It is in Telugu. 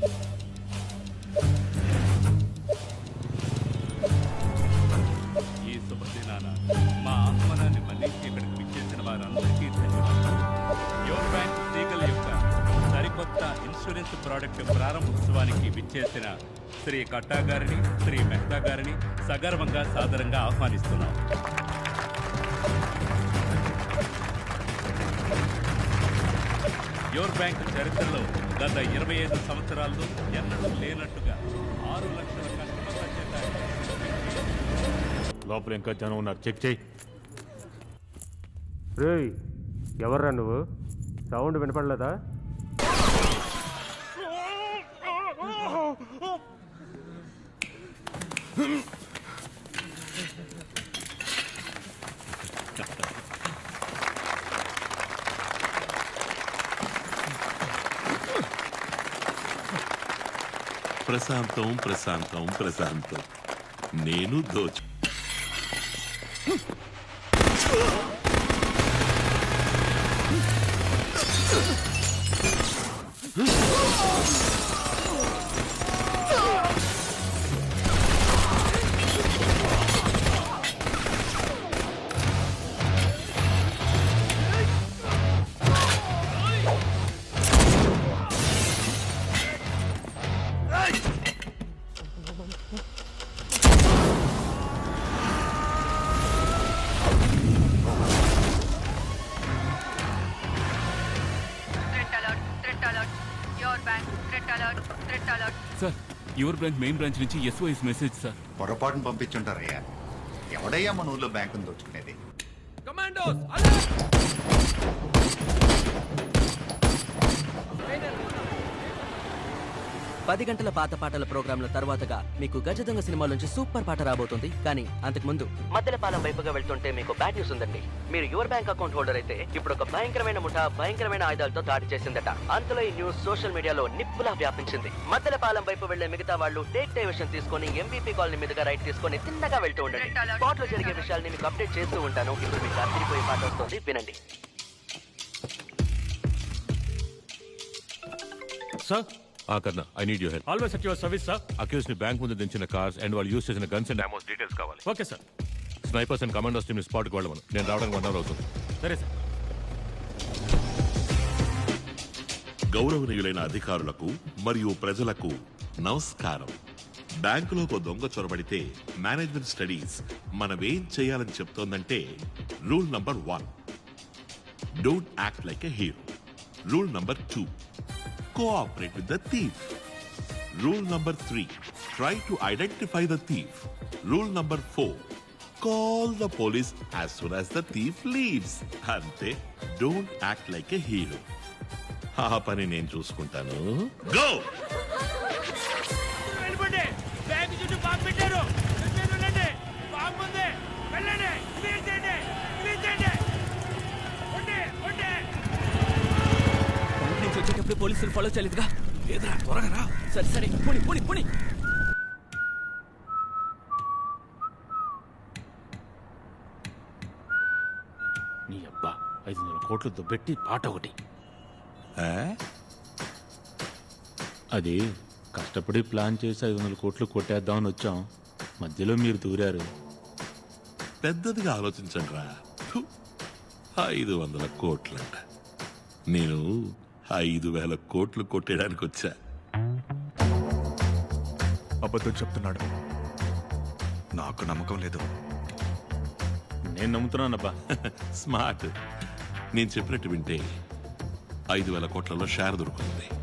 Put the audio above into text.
ఈ శుభదినాన మా ఆహ్వానాన్ని మన్నించి ఇక్కడికి విచ్చేసిన వారందరికీ ధన్యవాదాలు. యోర్ బ్యాంక్ లీగల్ యొక్క సరికొత్త ఇన్సూరెన్స్ ప్రోడక్ట్ ప్రారంభోత్సవానికి విచ్చేసిన శ్రీ కట్టా గారిని శ్రీ మెహతా గారిని సగర్వంగా సాదరంగా ఆహ్వానిస్తున్నాం. యోర్ బ్యాంక్ చరిత్రలో గత ఇరవై ఐదు సంవత్సరాల్లో ఎన్నడూ లేనట్టుగా ఆరు లక్షల కస్టమర్ల చేత లోపల ఇంకా జనం ఉన్నారు. చెక్ చేయి. రేయ్ ఎవర్రా నువ్వు? సౌండ్ వినపడలేదా? ప్రశాంతం ప్రశాంతం ప్రశాంతం నేను దోచు Ugh! Sir your branch main branch నుంచి ఎస్ఓఎస్ మెసేజ్ సార్. పొరపాటును పంపించుంటారయ్యా. ఎవడయ్యా మన ఊళ్ళో బ్యాంకును దోచుకునేది? పది గంటల పాత పాటల ప్రోగ్రాంల తర్వాతగా మీకు గజదొంగ సినిమా నుంచి సూపర్ పాట రాబోతుంది. కానీ అంతకు ముందు మద్దెలపాలెం వైపుగా వెళ్తుంటే మీకు బ్యాడ్ న్యూస్ ఉందండి. మీరు యువర్ బ్యాంక్ అకౌంట్ హోల్డర్ అయితే ఇప్పుడు ఒక భయంకరమైన ముఠా భయంకరమైన ఆయుధాలతో దాడి చేసిందట. అంతలో ఈ న్యూస్ సోషల్ మీడియాలో నిప్పులా వ్యాపించింది. మద్దెలపాలెం వైపు వెళ్ళే మిగతా వాళ్ళు టేక్ డైవర్షన్ తీసుకొని ఎంబీపీ కాలనీ మీదుగా రైట్ తీసుకొని తిన్నగా వెళ్తూ ఉండండి. స్పాట్లో జరిగే విషయాల్ని మీకు అప్డేట్ చేస్తూ ఉంటాను. ఇప్పుడు మీకు అదిరిపోయే పాట వస్తుంది. వినండి. Sir ఆకర్ణ I need you help always at your service sir అక్యూస్ని bank ముందు దించిన కార్స్ అండ్ వాళ్ళు యూస్ చేసిన గన్స్ అండ్ అమౌంట్స్ డీటెయిల్స్ కావాలి. Okay sir snipers and commanders team స్పాట్కి వెళ్ళమను. నేను రావడానికి వన్ అవర్ అవుతుంది. సరే సార్ గౌరవనీయులైన అధికారులకు మరియు ప్రజలకు నమస్కారం. బ్యాంకులో ఒక దొంగ చొరబడితే మేనేజ్మెంట్ స్టడీస్ మనమేం చేయాలని చెప్తోందంటే rule number one don't act like a hero rule number two cooperate with the thief rule number three try to identify the thief rule number four call the police as soon as the thief leaves అంతే don't act like a hero ఆ పని నేను చూసుకుంటాను. గో వచ్చేటప్పుడు పోలీసులు ఫాలో చేయలేదుగా. లేదురా త్వరగా రా. సరే సరే పుని పుని పుని. నీ అబ్బా ఐదు వందల కోట్లు దుబ్బెట్టి పాట ఒకటి. అది కష్టపడి ప్లాన్ చేసి ఐదు వందల కోట్లు కొట్టేద్దామని వచ్చాం. మధ్యలో మీరు దూరారు. పెద్దదిగా ఆలోచించండి రా ఐదు వందల కోట్లంట. నేను ఐదు వేల కోట్లు కొట్టేయడానికి వచ్చా. అబద్ధం చెప్తున్నాడు. నాకు నమ్మకం లేదు. నేను నమ్ముతున్నానబ్బా. స్మార్ట్. నేను చెప్పినట్టు వింటే ఐదు వేల కోట్లలో షేర్ దొరుకుతుంది.